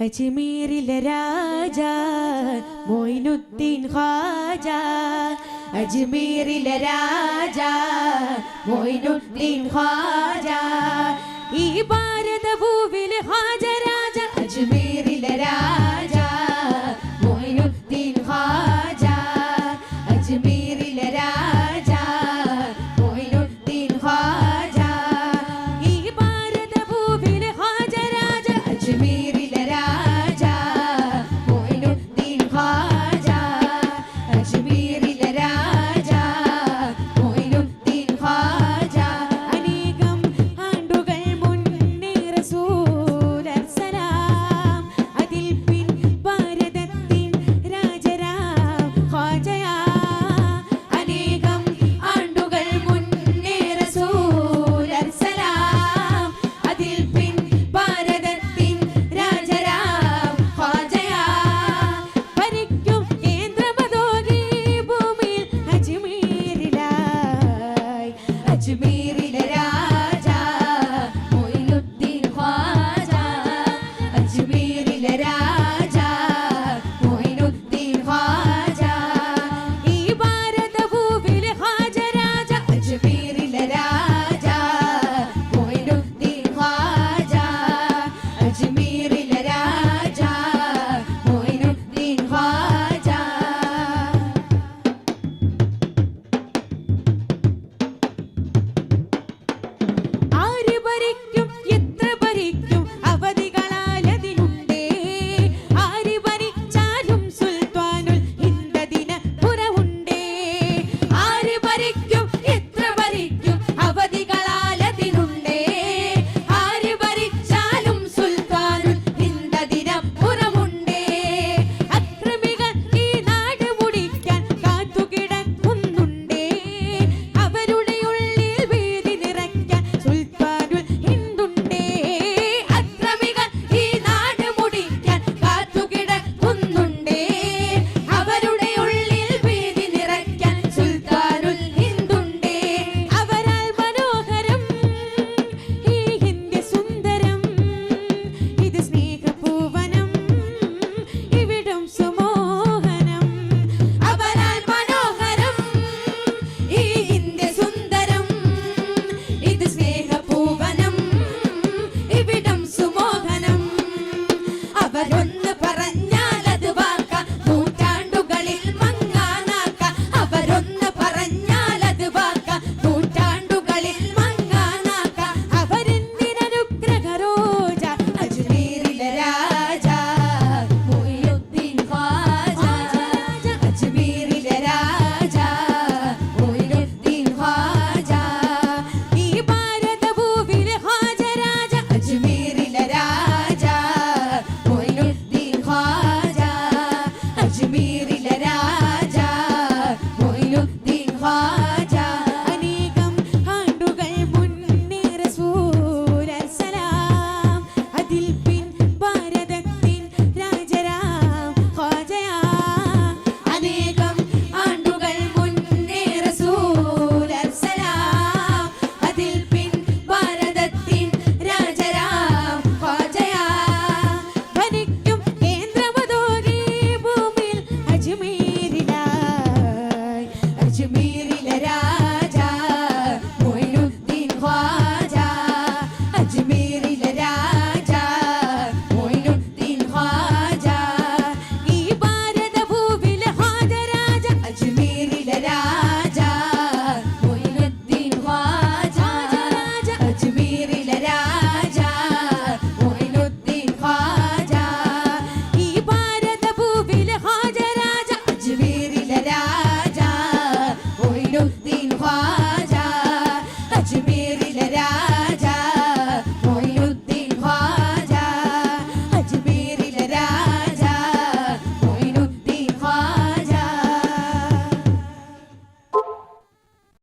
അജ്മീരിലെ രാജ മൊയിനുദ്ദീൻ ഖാജ. അജ്മീരിലെ രാജ മൊയിനുദ്ദീൻ ഖാജ. ഈ ഭാരത ഭൂവിലെ ഹാജ to me.